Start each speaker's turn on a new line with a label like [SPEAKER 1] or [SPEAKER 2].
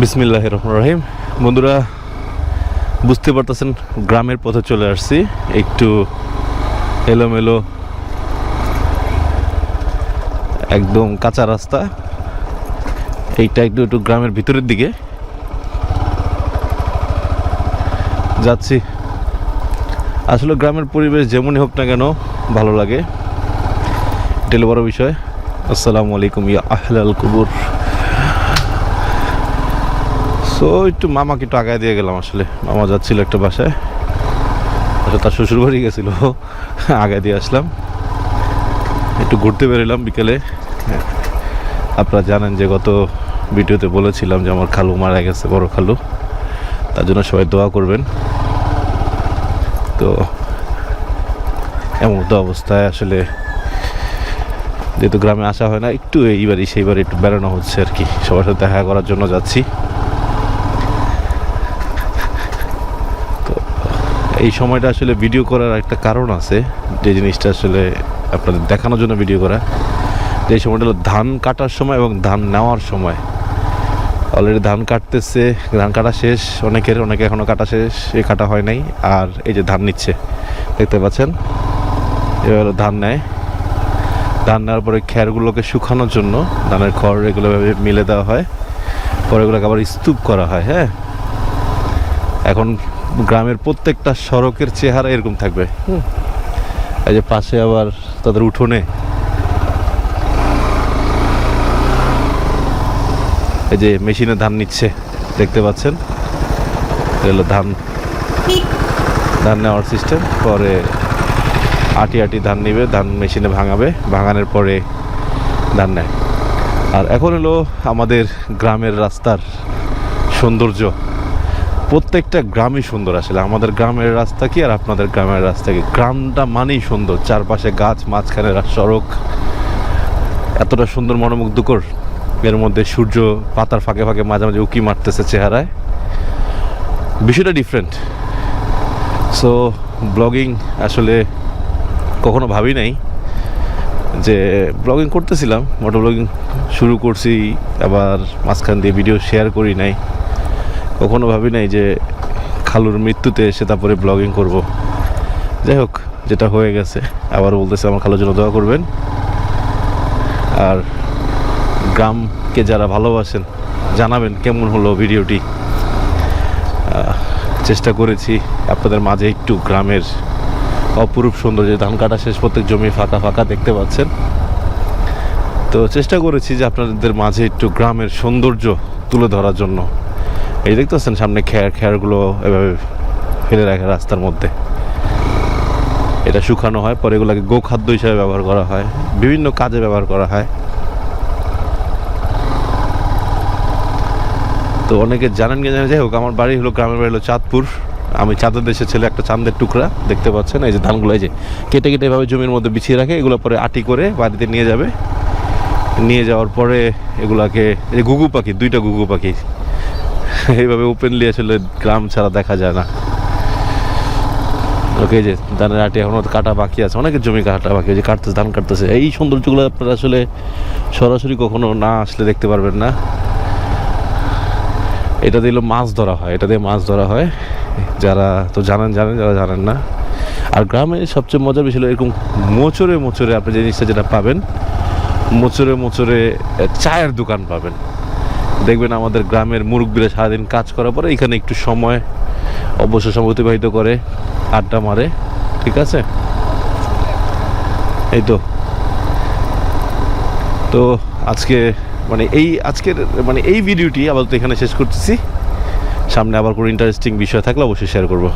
[SPEAKER 1] বিসমিল্লাহ রহমান রহিম। বন্ধুরা, বুঝতে পারতেছেন, গ্রামের পথে চলে আসছি। একটু এলোমেলো, একদম কাঁচা রাস্তা। এইটা একটু একটু গ্রামের ভিতরের দিকে। যাচ্ছি। আসলে গ্রামের পরিবেশ যেমনই হোক না কেন, ভালো লাগে। এটা বড় বিষয়। আসসালামু আলাইকুম ইয়া আহলাল কুবুর। সো একটু মামাকে একটু আগায় দিয়ে গেলাম আসলে। মামা যাচ্ছিল একটা বাসায়। আসলে তার শ্বশুর বাড়ি গেছিল। আগায় দিয়ে আসলাম। একটু ঘুরতে বেরোলাম বিকেলে। হ্যাঁ, আপনারা জানেন যে গত ভিডিওতে বলেছিলাম যে আমার খালু মারা গেছে বড় খালু। তার জন্য সবাই দোয়া করবেন। তো এমন তো অবস্থায় আসলে যেহেতু গ্রামে আসা হয় না একটু এইবারই সেইবার একটু বেড়ানো হচ্ছে আর কি। সবার সাথে দেখা করার জন্য যাচ্ছি। এই সময়টা আসলে ভিডিও করার একটা কারণ আছে, যে জিনিসটা আসলে আপনাদের দেখানোর জন্য ভিডিও করা। যে এই সময়টা হলো ধান কাটার সময় এবং ধান নেওয়ার সময়। অলরেডি ধান কাটতেছে, ধান কাটা শেষ, অনেকের, অনেকে এখনও কাটা শেষ, এ কাটা হয় নাই, আর এই যে ধান নিচ্ছে, দেখতে পাচ্ছেন? এবার ধান নেয়। ধান নেওয়ার পরে খ্যারগুলোকে শুকানোর জন্য ধানের খড় এগুলো মিলে দেওয়া হয়। পরে এগুলোকে আবার স্তূপ করা হয় হ্যাঁ? এখন গ্রামের প্রত্যেকটা সড়কের চেহারা এরকম থাকবে। এই যে পাশে আবার তাদের উঠোনে। এই যে মেশিনে ধান নিচ্ছে দেখতে পাচ্ছেন? এটা হলো ধান। ধান নেওয়ার সিস্টেম পরে আটি আটি ধান নিবে ধান মেশিনে ভাঙাবে ভাঙানোর পরে ধান নেয়। আর এখন হলো আমাদের গ্রামের রাস্তার সৌন্দর্য। প্রত্যেকটা গ্রামই সুন্দর আসলে। আমাদের গ্রামের রাস্তা কি আর আপনাদের গ্রামের রাস্তা কি? গ্রামটা মানেই সুন্দর। চারপাশে গাছ, মাঝখানে সড়ক। এতটা সুন্দর, মনোমুগ্ধকর। এর মধ্যে সূর্য পাতার ফাঁকে ফাঁকে মাঝে মাঝে উকি মারতেছে চেহারায়। বিষয়টা ডিফারেন্ট সো ব্লগিং আসলে কখনো ভাবি নাই যে ব্লগিং করতেছিলাম। মোটো ব্লগিং শুরু করছি, আবার মাঝখান দিয়ে ভিডিও শেয়ার করি নাই। কখনো ভাবি নাই যে খালুর মৃত্যুতে এসে তারপরে ব্লগিং করব। যাই হোক, যেটা হয়ে গেছে আবার বলতেছে, আমার খালুর জন্য দোয়া করবেন। আর গ্রামকে যারা ভালোবাসেন, জানাবেন কেমন হলো ভিডিওটি। চেষ্টা করেছি আপনাদের মাঝে একটু গ্রামের অপরূপ সৌন্দর্য ধান কাটা শেষ, প্রত্যেক জমি ফাঁকা ফাঁকা দেখতে পাচ্ছেন। তো চেষ্টা করেছি যে আপনাদের মাঝে একটু গ্রামের সৌন্দর্য তুলে ধরার জন্য। এই দেখতেছেন সামনে খেয়ার, খেয়ারগুলো এভাবে ফেলে রাখে রাস্তার মধ্যে। এটা শুকানো হয়, পরে এগুলোকে গোখাদ্য হিসাবে ব্যবহার করা হয়, বিভিন্ন কাজে ব্যবহার করা হয়। তো অনেকে জানেন কি জানেন, যাই হোক, আমার বাড়ি হলো, গ্রামের বাড়ি হলো চাঁদপুর। আমি চাঁদের দেশের ছেলে একটা চাঁদের টুকরা, দেখতে পাচ্ছেন, এই যে ধানগুলো, এই যে কেটে কেটে এভাবে জমির মধ্যে বিছিয়ে রাখে, এগুলো পরে আটি করে বাড়িতে নিয়ে যাবে। নিয়ে যাওয়ার পরে এগুলাকে ঘুঘু পাখি, দুইটা ঘুঘু পাখি এইভাবে ওপেনলি আসলে গ্রাম ছাড়া দেখা যায় না। ওকে যে ধানের আটি এখনও কাটা বাকি আছে, অনেকের জমি কাটা বাকি আছে, কাটতেছে, ধান কাটতেছে। এই সৌন্দর্যগুলো আপনারা আসলে সরাসরি কখনো না আসলে দেখতে পারবেন না। এটা দিল মাছ ধরা হয়, এটা দিয়ে মাছ ধরা হয়। যারা তো জানেন জানেন, যারা জানেন না। আর গ্রামে সবচেয়ে মজার বিষয় এরকম মোচরে মোচরে আপনি জিনিসটা যেটা পাবেন মোচরে মোচরে চায়ের দোকান পাবেন। দেখবেন আমাদের গ্রামের মুরব্বীরা সারাদিন কাজ করার পরে এখানে একটু সময় অবসর সময় অতিবাহিত করে, আড্ডা মারে, ঠিক আছে? এই তো। তো আজকে মানে এই আজকের মানে এই ভিডিওটি আপাতত এখানে শেষ করতেছি। সামনে আবার কোনো ইন্টারেস্টিং বিষয় থাকলে অবশ্যই শেয়ার করব।